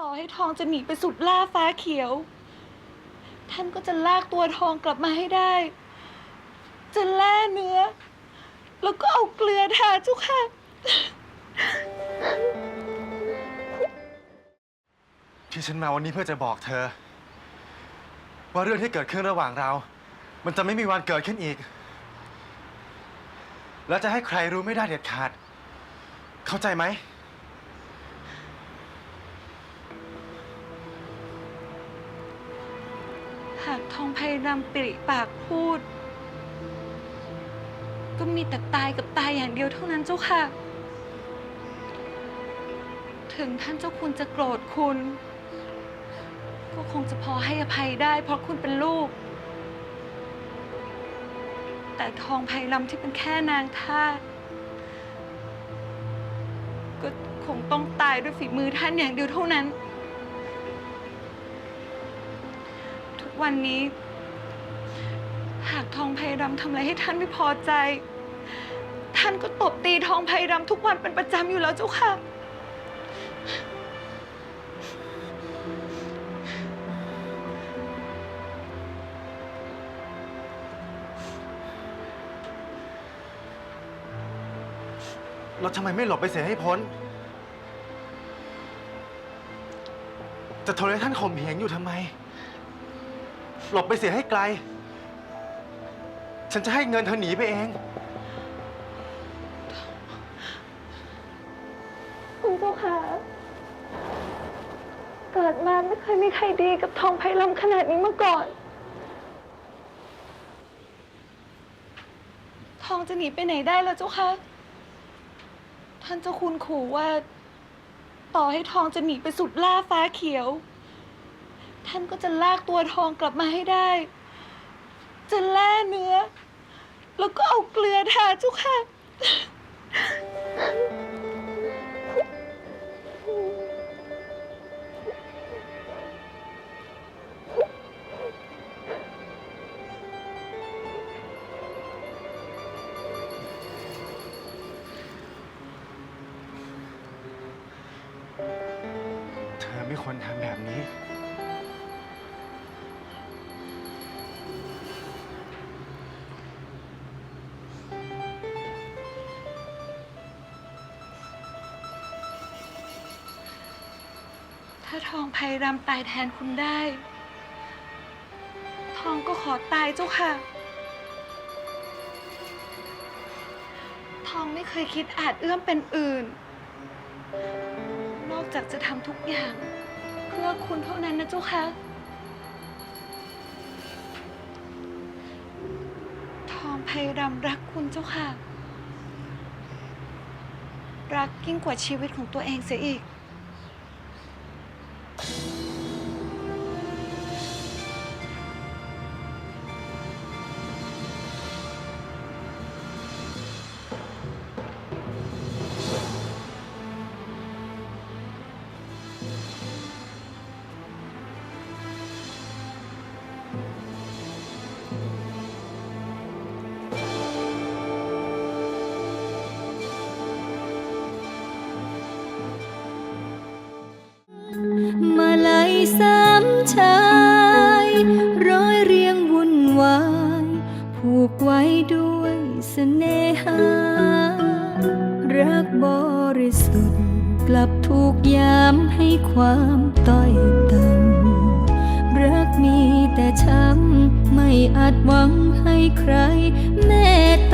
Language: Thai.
ต่อให้ทองจะหนีไปสุดล่าฟ้าเขียว ท่านก็จะลากตัวทองกลับมาให้ได้ จะแล่เนื้อ แล้วก็เอาเกลือทาเจุค่ะ ที่ฉันมาวันนี้เพื่อจะบอกเธอ ว่าเรื่องที่เกิดขึ้นระหว่างเรา มันจะไม่มีวันเกิดขึ้นอีก และจะให้ใครรู้ไม่ได้เด็ดขาด เข้าใจไหม หากทองไพรำปริปากพูด ก็มีแต่ตายกับตายอย่างเดียวเท่านั้นเจ้าค่ะ ถึงท่านเจ้าคุณจะโกรธคุณ ก็คงจะพอให้อภัยได้ เพราะคุณเป็นลูก แต่ทองไพรำที่เป็นแค่นางทาสก็คงต้องตายด้วยฝีมือท่านอย่างเดียวเท่านั้น วันนี้ หากทองไพรำทำอะไรให้ท่านไม่พอใจ ท่านก็ตบตีทองไพรำทุกวันเป็นประจำอยู่แล้วเจ้าค่ะ เราทำไมไม่หลบไปเสียให้พ้น จะทนให้ท่านข่มเหงอยู่ทำไม หลบไปเสียให้ไกล ฉันจะให้เงินเธอหนีไปเอง คุณเจ้าค่ะ เกิดมาไม่เคยมีใครดีกับทองไพรำขนาดนี้มาก่อน ทองจะหนีไปไหนได้แล้วเจ้าคะ ท่านเจ้าคุณขู่ว่า ต่อให้ทองจะหนีไปสุดล่าฟ้าเขียว ท่านก็จะลากตัวทองกลับมาให้ได้ จะแล่เนื้อ แล้วก็เอาเกลือทาเจ้าค่ะ เธอไม่ควรทำแบบนี้ ถ้าทองไพรำตายแทนคุณได้ ทองก็ขอตายเจ้าค่ะ ทองไม่เคยคิดอาจเอื้อมเป็นอื่น นอกจากจะทำทุกอย่าง เพื่อคุณเท่านั้นนะเจ้าค่ะ ทองไพรำรักคุณเจ้าค่ะ รักยิ่งกว่าชีวิตของตัวเองเสียอีก ชายร้อยเรียงวุ่นวาย ผูกไว้ด้วยเสน่หา รักบริสุทธิ์กลับถูกยามให้ความต้อยต่ำรักมีแต่ช้ำไม่อาจหวังให้ใครเมต